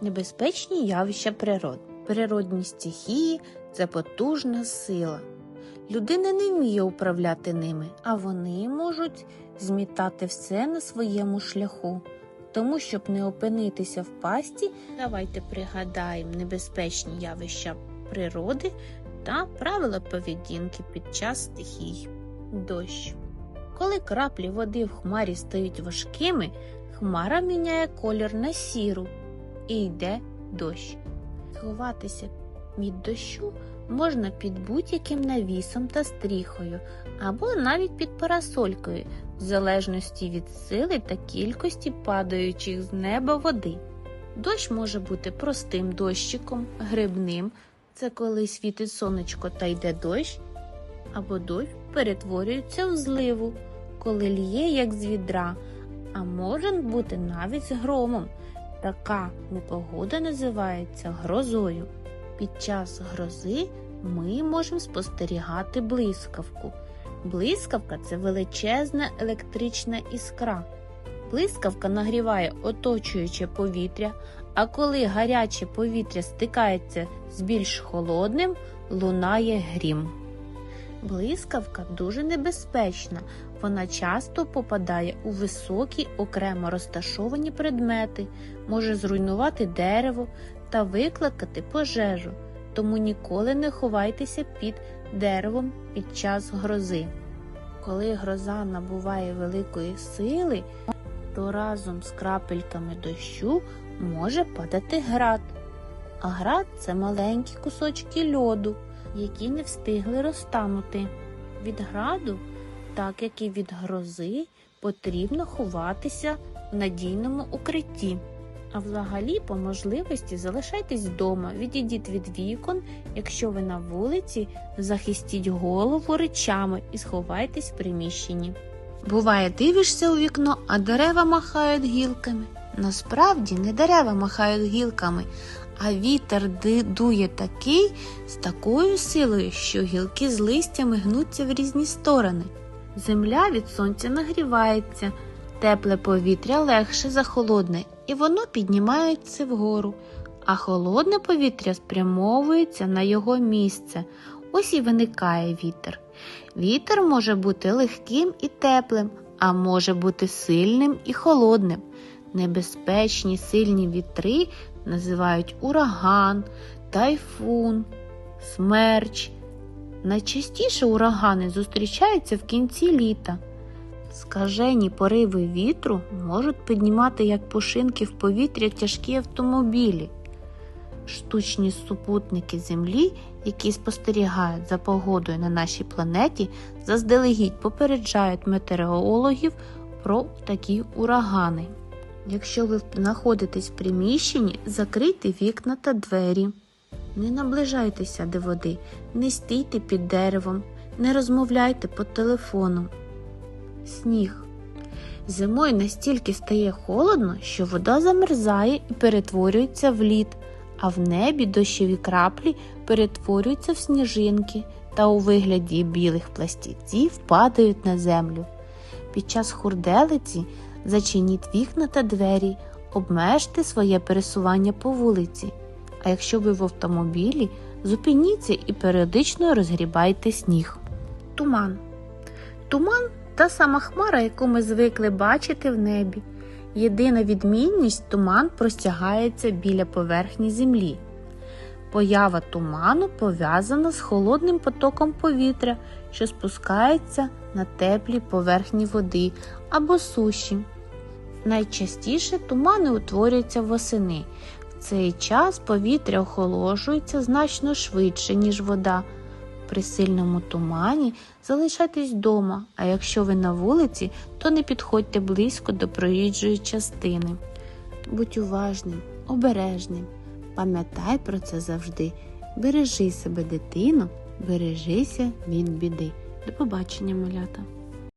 Небезпечні явища природи. Природні стихії це потужна сила. Людина не вміє управляти ними, а вони можуть змітати все на своєму шляху. Тому, щоб не опинитися в пасті, давайте пригадаємо небезпечні явища природи та правила поведінки під час стихій. Дощ. Коли краплі води в хмарі стають важкими, хмара міняє колір на сіру і йде дощ. Сховатися від дощу можна під будь-яким навісом та стріхою, або навіть під парасолькою, в залежності від сили та кількості падаючих з неба води. Дощ може бути простим дощиком, грибним це коли світить сонечко та йде дощ, або дощ перетворюється в зливу, коли ліє, як з відра, а може бути навіть з громом. Така непогода називається грозою. Під час грози ми можемо спостерігати блискавку. Блискавка це величезна електрична іскра. Блискавка нагріває оточуюче повітря, а коли гаряче повітря стикається з більш холодним, лунає грім. Блискавка дуже небезпечна. Вона часто попадає у високі окремо розташовані предмети, може зруйнувати дерево та викликати пожежу, тому ніколи не ховайтеся під деревом під час грози. Коли гроза набуває великої сили, то разом з крапельками дощу може падати град. А град це маленькі кусочки льоду, які не встигли розтанути. Від граду, так як і від грози, потрібно ховатися в надійному укритті. А взагалі, по можливості, залишайтесь вдома, відійдіть від вікон, якщо ви на вулиці, захистіть голову речами і сховайтесь в приміщенні. Буває, дивишся у вікно, а дерева махають гілками. Насправді не дерева махають гілками, а вітер дує такий з такою силою, що гілки з листями гнуться в різні сторони. Земля від сонця нагрівається, тепле повітря легше за холодне, і воно піднімається вгору, а холодне повітря спрямовується на його місце. Ось і виникає вітер. Вітер може бути легким і теплим, а може бути сильним і холодним. Небезпечні сильні вітри називають ураган, тайфун, смерч. Найчастіше урагани зустрічаються в кінці літа. Скажені пориви вітру можуть піднімати як пушинки в повітря тяжкі автомобілі. Штучні супутники Землі, які спостерігають за погодою на нашій планеті, заздалегідь попереджають метеорологів про такі урагани. Якщо ви знаходитесь в приміщенні, закрийте вікна та двері. Не наближайтеся до води, не стійте під деревом, не розмовляйте по телефону. Сніг. Зимою настільки стає холодно, що вода замерзає і перетворюється в лід, а в небі дощові краплі перетворюються в сніжинки та у вигляді білих пластівців падають на землю. Під час хурделиці зачиніть вікна та двері, обмежте своє пересування по вулиці. А якщо ви в автомобілі, зупиніться і періодично розгрібайте сніг. Туман. Туман та сама хмара, яку ми звикли бачити в небі. Єдина відмінність туман простягається біля поверхні землі. Поява туману пов'язана з холодним потоком повітря, що спускається на теплій поверхні води або суші. Найчастіше тумани утворюються восени. Цей час повітря охолоджується значно швидше, ніж вода. При сильному тумані залишайтесь вдома, а якщо ви на вулиці, то не підходьте близько до проїжджої частини. Будь уважним, обережним. Пам'ятай про це завжди. Бережи себе, дитино, бережися від біди. До побачення, малята!